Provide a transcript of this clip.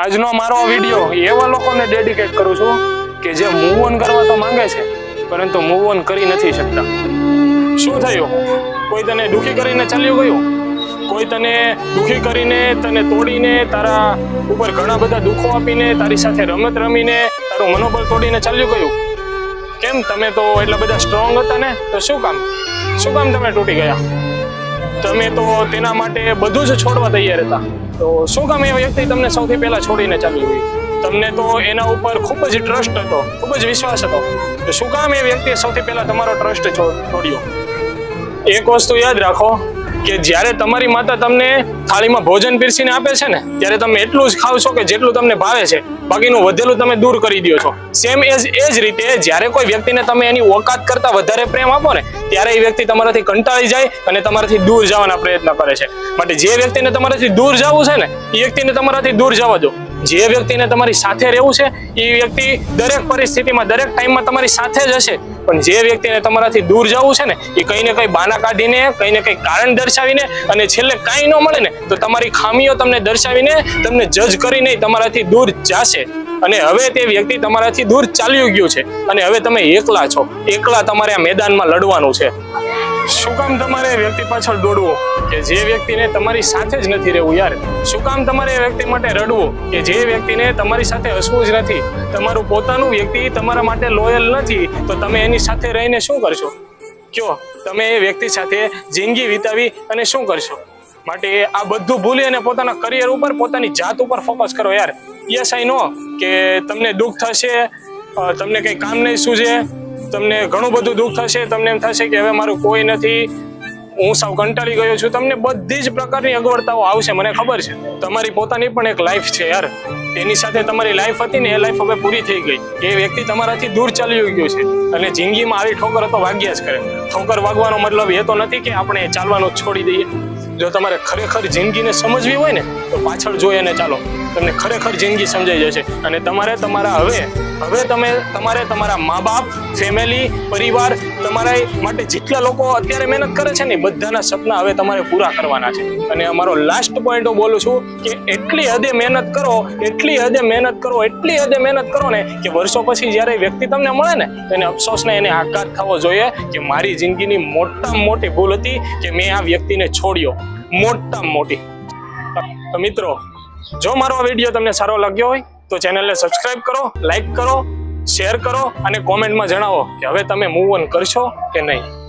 આજનો મારો વીડિયો એવા લોકોને ડેડિકેટ કરું છું કે જે મૂવ ઓન કરવા તો માંગે છે, પરંતુ મૂવ ઓન કરી નથી શકતા. શું થયું? કોઈ તને દુખી કરીને ચાલ્યું ગયું? કોઈ તને દુખી કરીને તને તોડીને તારા ઉપર ઘણા બધા દુઃખો આપીને તારી સાથે રમત રમીને તારું મનોબળ તોડીને ચાલ્યું ગયું? કેમ? તમે તો એટલા બધા સ્ટ્રોંગ હતા ને, તો શું કામ? શું કામ તમે તૂટી ગયા? તમે તો તેના માટે બધું જ છોડવા તૈયાર હતા. તો શું કામ એ વ્યક્તિ તમને સૌથી પહેલા છોડીને ચાલ્યું ગઈ? તમને તો એના ઉપર ખૂબ જ ટ્રસ્ટ હતો, ખૂબ જ વિશ્વાસ હતો. તો શું કામ એ વ્યક્તિએ સૌથી પહેલા તમારો ટ્રસ્ટ છોડ્યો? એક વસ્તુ યાદ રાખો કે જ્યારે તમારી માતા તમને થાળીમાં ભોજન પીરસીને આપે છે ને, ત્યારે તમે એટલું જ ખાવ છો કે જેટલું તમને ભાવે છે, બાકીનું વધેલું તમે દૂર કરી દો છો. સેમ એજ એ જ રીતે જ્યારે કોઈ વ્યક્તિને તમે એની ઓકાત કરતા વધારે પ્રેમ આપો ને, ત્યારે એ વ્યક્તિ તમારાથી કંટાળી જાય અને તમારાથી દૂર જવાના પ્રયત્ન કરે છે. માટે જે વ્યક્તિને તમારાથી દૂર જવું છે ને, એ વ્યક્તિને તમારાથી દૂર જવા દો. જે વ્યક્તિને તમારી સાથે રહેવું છે, એ વ્યક્તિ દરેક પરિસ્થિતિમાં, દરેક ટાઈમમાં તમારી સાથે જ હશે. પણ જે વ્યક્તિને તમારાથી દૂર જવું છે ને, એ કંઈ ને કંઈ બાના કાઢીને, કંઈ ને કંઈ કારણ દર્શાવીને અને છેલ્લે કાંઈ ન મળે ને, તો તમારી ખામીઓ તમને દર્શાવીને તમને જજ કરીને તમારાથી દૂર જાશે. અને હવે તે વ્યક્તિ તમારાથી દૂર ચાલ્યું ગયું છે. અને હવે તમે એકલા છો. એકલા તમારે આ મેદાનમાં લડવાનું છે. શું કામ તમારે વ્યક્તિ પાછળ દોડવું? કે જે વ્યક્તિને તમારી સાથે જ નથી રહેવું યાર? શું કામ તમારે એ વ્યક્તિ માટે રડવું? કે જે વ્યક્તિને તમારી સાથે હસવું જ નથી? તમારું પોતાનું વ્યક્તિ તમારા માટે લોયલ નથી, તો તમે એની સાથે રહીને શું કરશો? કયો? તમે એ વ્યક્તિ સાથે જિંદગી વિતાવી અને શું કરશો? માટે આ બધું ભૂલી અને પોતાના કરિયર ઉપર, પોતાની જાત ઉપર ફોકસ કરો યાર. યસ આઈ નો કે તમને દુઃખ થશે તમને કંઈ કામ નહીં સૂઝે તમને ઘણું બધું દુઃખ થશે, તમને એમ થશે કે હવે મારું કોઈ નથી. હું સાવ કંટાળી ગયો છું. તમને બધી જ પ્રકારની અગવડતાઓ આવશે, મને ખબર છે. તમારી પોતાની પણ એક લાઈફ છે યાર. તેની સાથે તમારી લાઈફ હતી ને એ લાઈફ હવે પૂરી થઈ ગઈ. એ વ્યક્તિ તમારાથી દૂર ચાલી ગયો છે. અને જિંદગીમાં આવી ઠોકર તો વાગ્યા જ કરે. ઠોકર વાગવાનો મતલબ એ તો નથી કે આપણે ચાલવાનું છોડી દઈએ. જો તમારે ખરેખર જિંદગીને સમજવી હોય ને તો પાછળ જોઈ અને ચાલો, તમને ખરેખર જિંદગી સમજાઈ જશે. અને તમારે તમારા હવે હવે તમે, તમારે તમારા મા બાપ ફેમિલી પરિવાર, તમારા માટે જેટલા લોકો અત્યારે મહેનત કરે છે ને બધાના સપના હવે તમારે પૂરા કરવાના છે. અને અમારો લાસ્ટ પોઈન્ટ હું બોલું છું કે એટલી હદે મહેનત કરો, એટલી હદે મહેનત કરો, એટલી હદે મહેનત કરો ને, કે વર્ષો પછી જ્યારે વ્યક્તિ તમને મળે ને, એને અફસોસને એને આઘાત થવો જોઈએ કે મારી જિંદગીની મોટામાં મોટી ભૂલ હતી કે મેં આ વ્યક્તિને છોડ્યો. મોટામાં મોટી. તો મિત્રો, જો મારો આ વીડિયો તમને સારો લાગ્યો હોય, તો ચેનલને સબસ્ક્રાઇબ કરો લાઈક કરો શેર કરો અને કોમેન્ટમાં જણાવો કે હવે તમે મૂવ ઓન કરશો કે નહીં.